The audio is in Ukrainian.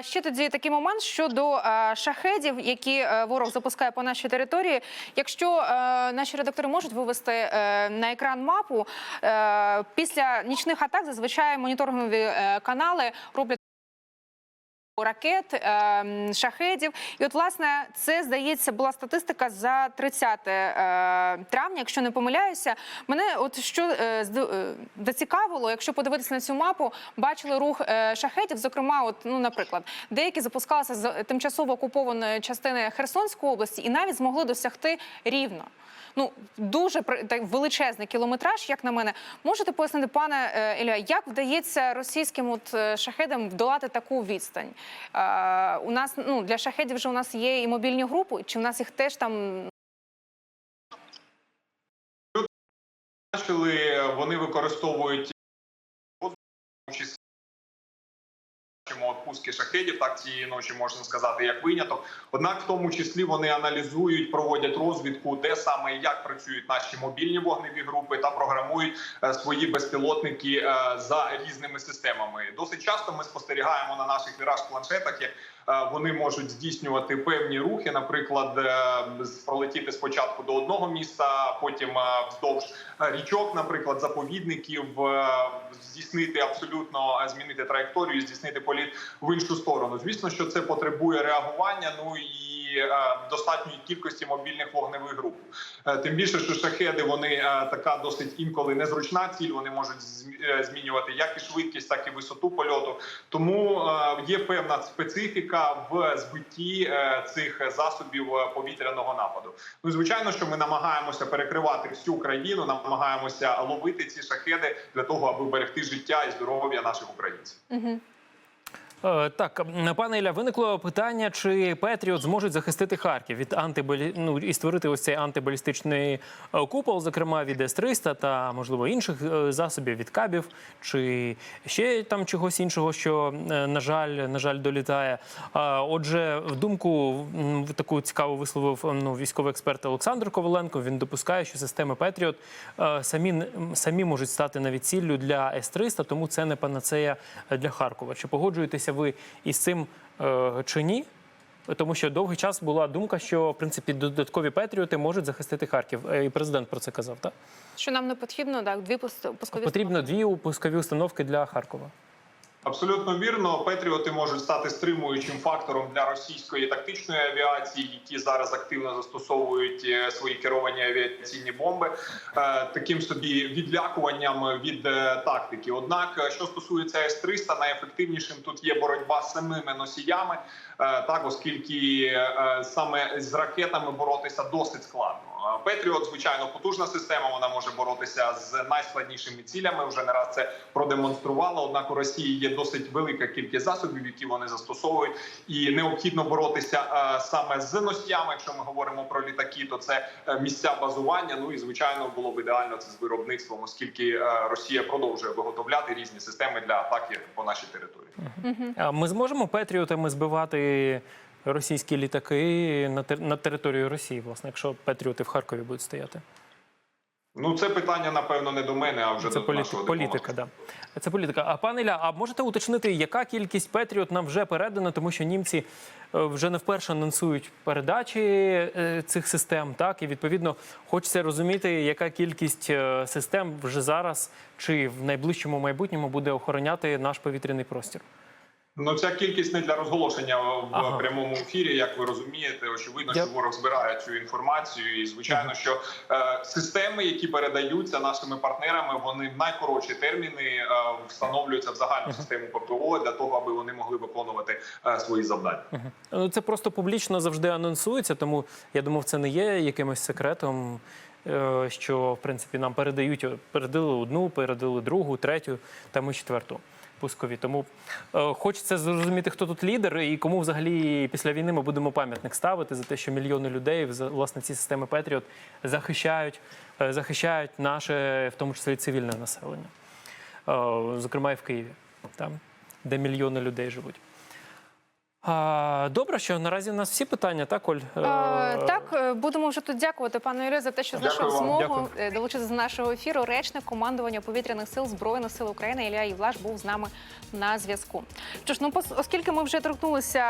Ще тоді такий момент щодо шахедів, які е, ворог запускає по нашій території. Якщо е, наші редактори можуть вивести е, на екран мапу, після нічних атак зазвичай моніторингові канали роблять. Ракет, е, шахедів, і от власне це здається була статистика за 30 е, травня, якщо не помиляюся. Мене от що е, е, зацікавило, якщо подивитися на цю мапу, бачили рух шахедів. Зокрема, от ну, наприклад, деякі запускалися з тимчасово окупованої частини Херсонської області і навіть змогли досягти рівно. Ну дуже величезний кілометраж, як на мене. Можете пояснити, пане Ілля, як вдається російським от шахедам вдолати таку відстань? У нас ну для шахедів вже у нас є і мобільні групи, чи у нас їх теж там бачили, вони використовують бачимо пуски шахедів, так цієї ночі можна сказати, як виняток. Однак, в тому числі вони аналізують, проводять розвідку, де саме і як працюють наші мобільні вогневі групи та програмують е, свої безпілотники е, за різними системами. Досить часто ми спостерігаємо на наших віраж планшетах, як вони можуть здійснювати певні рухи, наприклад, е, пролетіти спочатку до одного місця, потім е, вздовж е, річок, наприклад, заповідників, е, здійснити абсолютно е, змінити траєкторію, здійснити політ в іншу сторону. Звісно, що це потребує реагування. Ну і е, достатньої кількості мобільних вогневих груп. Е, Тим більше, що шахеди вони е, така досить інколи незручна ціль. Вони можуть зм- змінювати як і швидкість, так і висоту польоту. Тому є певна специфіка в збитті цих засобів повітряного нападу. Ну звичайно, що ми намагаємося перекривати всю країну, намагаємося ловити ці шахеди для того, аби берегти життя і здоров'я наших українців. Угу. Е, Так, пане Ілля, виникло питання, чи Петріот зможуть захистити Харків від антибалі... ну, і створити ось цей антибалістичний е, купол, зокрема від С-300 та можливо інших е, засобів від кабів, чи ще там чогось іншого, що на жаль, на жаль, долітає. Отже, в думку таку цікаву висловив ну, військовий експерт Олександр Коваленко. Він допускає, що системи Петріот самі самі можуть стати навіть ціллю для С-300, тому це не панацея для Харкова. Чи погоджуєтеся ви із цим е, чи ні? Тому що довгий час була думка, що в принципі додаткові патріоти можуть захистити Харків. Е, І президент про це казав. Так Що нам не потрібно, так дві пуск- пускові потрібно дві пускові установки для Харкова. Абсолютно вірно. Петріоти можуть стати стримуючим фактором для російської тактичної авіації, які зараз активно застосовують е, свої керовані авіаційні бомби, е, таким собі відлякуванням від е, тактики. Однак, що стосується С-300, найефективнішим тут є боротьба з самими носіями, так оскільки саме з ракетами боротися досить складно. Петріот, звичайно, потужна система. Вона може боротися з найскладнішими цілями. Вже не раз це продемонструвала. Однак у Росії є досить велика кількість засобів, які вони застосовують, і необхідно боротися е, саме з носіями. Якщо ми говоримо про літаки, то це е, місця базування. Ну і звичайно було б ідеально це з виробництвом, оскільки е, Росія продовжує виготовляти різні системи для атаки по нашій території. Ми зможемо Петріотами збивати російські літаки на на територію Росії, власне, якщо Петріоти в Харкові будуть стояти. Ну це питання напевно не до мене, а вже Це до політи- нашого політика, да. Це політика. А пане Ілля, а можете уточнити, яка кількість Петріот нам вже передана, тому що німці е, вже не вперше анонсують передачі е, цих систем, так і відповідно хочеться розуміти, яка кількість е, систем вже зараз чи в найближчому майбутньому буде охороняти наш повітряний простір. Ну, ця кількість не для розголошення в Ага. прямому ефірі, як ви розумієте. Очевидно, що ворог збирає цю інформацію, і звичайно, що е, системи, які передаються нашими партнерами, вони в найкоротші терміни е, встановлюються в загальну систему ППО для того, аби вони могли виконувати е, свої завдання. Ну, Це просто публічно завжди анонсується, тому я думав, це не є якимось секретом. е, Що в принципі нам передають передали одну, передали другу, третю там і четверту пускові. Тому е, хочеться зрозуміти, хто тут лідер і кому взагалі після війни ми будемо пам'ятник ставити за те, що мільйони людей власне ці системи Петріот захищають, е, захищають наше, в тому числі цивільне населення, Е, зокрема і в Києві, там де мільйони людей живуть. А, добре, що наразі у нас всі питання, так, Оль? Так, е, будемо вже тут дякувати пану Іллі за те, що знайшов вам. змогу Дякую. е, долучитися до нашого ефіру. Речник командування повітряних сил Збройних сил України Ілля Євлаш був з нами на зв'язку. Що ж, ну оскільки ми вже торкнулися.